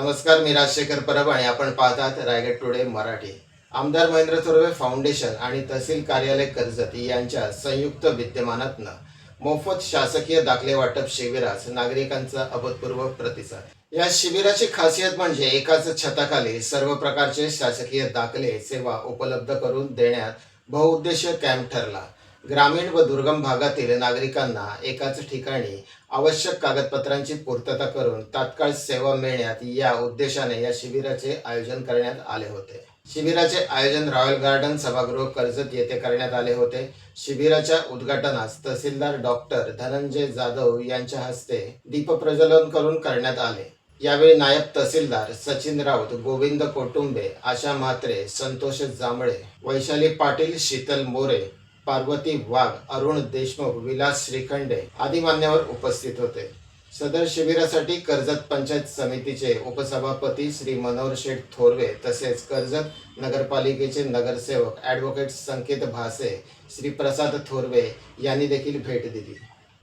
नमस्कार मी राजशेखर परब आणि आपण पाहतात रायगड टुडे मराठी. आमदार महेंद्र थोरवे फाउंडेशन आणि तहसील कार्यालय कर्जत यांच्या संयुक्त विद्यमानातनं मोफत शासकीय दाखले वाटप शिबिरास नागरिकांचा अभूतपूर्व प्रतिसाद. या शिबिराची खासियत म्हणजे एकाच छताखाली सर्व प्रकारचे शासकीय दाखले सेवा उपलब्ध करून देण्यात बहुउद्देशीय कॅम्प ठरला. ग्रामीण व दुर्गम भागातील नागरिकांना एकाच ठिकाणी आवश्यक कागदपत्रांची पूर्तता करून तात्काळ सेवा मिळण्यात या उद्देशाने या शिबिराचे आयोजन करण्यात आले होते. शिबिराचे आयोजन रॉयल गार्डन सभागृह कर्जत येथे करण्यात आले होते. शिबिराच्या उद्घाटनास तहसीलदार डॉक्टर धनंजय जाधव यांच्या हस्ते दीपप्रज्वलन करून करण्यात आले. यावेळी नायब तहसीलदार सचिन राऊत गोविंद कोटुंबे आशा म्हात्रे संतोष जांभळे वैशाली पाटील शीतल मोरे पार्वती वाघ अरुण देशमुख विलास श्रीखंडे आदी मान्यवर उपस्थित होते. सदर शिबिरासाठी कर्जत पंचायत समितीचे उपसभापती श्री मनोहर शेठ थोरवे तसेच कर्जत नगरपालिकेचे नगरसेवक ॲडव्होकेट संकेत भासे श्री प्रसाद थोरवे यांनी देखील भेट दिली.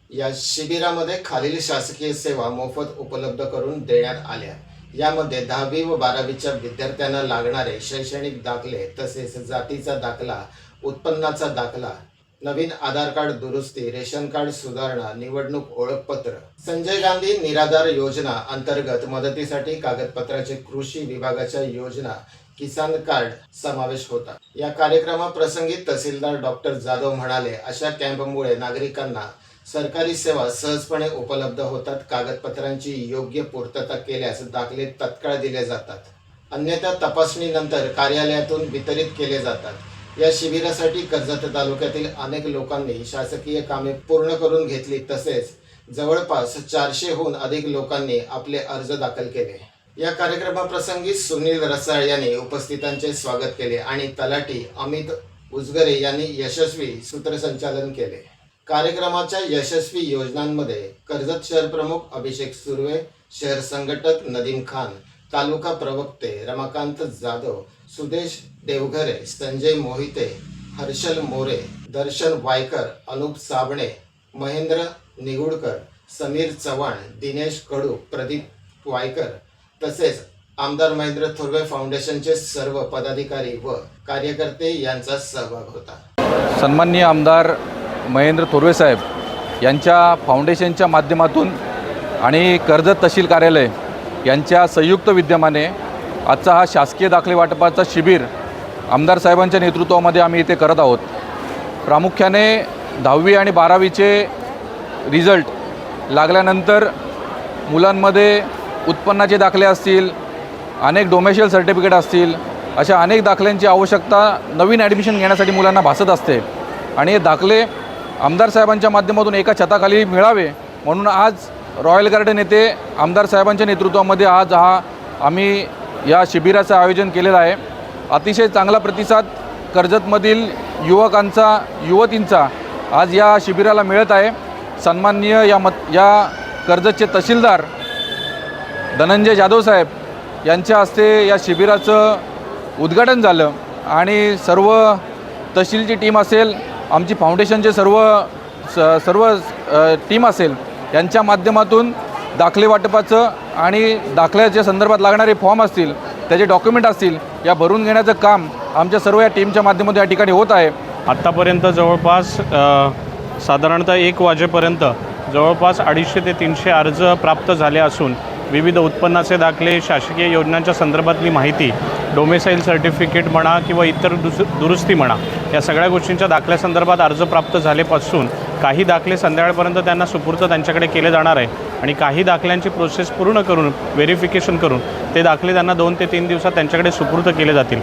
या शिबिरामध्ये खालील शासकीय सेवा मोफत उपलब्ध करून देण्यात आल्या. यामध्ये दहावी व बारावीच्या विद्यार्थ्यांना लागणारे शैक्षणिक दाखले तसेच जातीचा दाखला उत्पन्नाचा दाखला नवीन आधार कार्ड दुरुस्ती रेशन कार्ड सुधारणा निवडणूक ओळखपत्र. संजय गांधी निराधार योजना अंतर्गत मदतीसाठी कागदपत्राचे कृषी विभागाच्या योजना किसान कार्ड समावेश होता. या कार्यक्रमाप्रसंगी तहसीलदार डॉक्टर जाधव म्हणाले अशा कॅम्पमुळे नागरिकांना सरकारी सेवा सहजपणे उपलब्ध होतात. कागदपत्रांची योग्य पूर्तता केल्यास दाखले तत्काळ दिले जातात. अन्यथा तपासणीनंतर कार्यालयातून वितरित केले जातात. या शिबिरासाठी कर्जत तालुक्यातील अनेक लोकांनी शासकीय कामे पूर्ण करून घेतली तसेच जवळपास चारशेहून अधिक लोकांनी आपले अर्ज दाखल केले. या कार्यक्रमाप्रसंगी सुनील रसाळ यांनी उपस्थितांचे स्वागत केले आणि तलाठी अमित उजगरे यांनी यशस्वी सूत्रसंचालन केले. कार्यक्रमाच्या यशस्वी योजनांमध्ये कर्जत शहर प्रमुख अभिषेक सुर्वे शहर संघटक नदीम खान तालुका प्रवक्ते रमाकांत जाधव सुदेश देवघरे संजय मोहिते हर्षल मोरे दर्शन वायकर अनुप साबणे महेंद्र निगुडकर समीर चव्हाण दिनेश कडू प्रदीप वायकर तसेच आमदार महेंद्र थोरवे फाउंडेशनचे सर्व पदाधिकारी व कार्यकर्ते यांचा सहभाग होता. सन्माननीय आमदार महेंद्र थोरवे साहेब यांच्या फाउंडेशनच्या माध्यमातून आणि कर्जत तहसील कार्यालय यांच्या संयुक्त विद्यमाने आजचा हा शासकीय दाखले वाटपाचा शिबिर आमदार साहेबांच्या नेतृत्वामध्ये आम्ही इथे करत आहोत. प्रामुख्याने दहावी आणि बारावीचे रिझल्ट लागल्यानंतर मुलांमध्ये उत्पन्नाचे दाखले असतील अनेक डोमेशियल सर्टिफिकेट असतील अशा अनेक दाखल्यांची आवश्यकता नवीन ॲडमिशन घेण्यासाठी मुलांना भासत असते. आणि हे दाखले आमदार साहेबांच्या माध्यमातून एका छताखाली मिळावे म्हणून आज रॉयल गार्डन येथे आमदार साहेबांच्या नेतृत्वामध्ये आज हा आम्ही या शिबिराचं आयोजन केलेलं आहे. अतिशय चांगला प्रतिसाद कर्जतमधील युवकांचा युवतींचा आज या शिबिराला मिळत आहे. सन्माननीय या मत या कर्जतचे तहसीलदार धनंजय जाधव साहेब यांच्या हस्ते या शिबिराचं उद्घाटन झालं आणि सर्व तहसीलची टीम असेल आमची फाउंडेशनचे सर्व स सर्व टीम असेल यांच्या माध्यमातून दाखले वाटपाचं आणि दाखल्याच्या संदर्भात लागणारे फॉर्म असतील त्याचे डॉक्युमेंट असतील या भरून घेण्याचं काम आमच्या सर्व या टीमच्या माध्यमातून या ठिकाणी होत आहे. आत्तापर्यंत जवळपास साधारणतः एक वाजेपर्यंत जवळपास अडीचशे ते तीनशे अर्ज प्राप्त झाले असून विविध उत्पन्नाचे दाखले शासकीय योजनांच्या संदर्भातली माहिती डोमेसाईल सर्टिफिकेट म्हणा किंवा इतर दुस दुरुस्ती म्हणा या सगळ्या गोष्टींच्या दाखल्यासंदर्भात अर्ज प्राप्त झालेपासून काही दाखले संध्याकाळपर्यंत त्यांना सुपूर्त त्यांच्याकडे केले जाणार आहे. आणि काही दाखल्यांची प्रोसेस पूर्ण करून व्हेरिफिकेशन करून ते दाखले त्यांना दोन ते तीन दिवसात त्यांच्याकडे सुपूर्त केले जातील.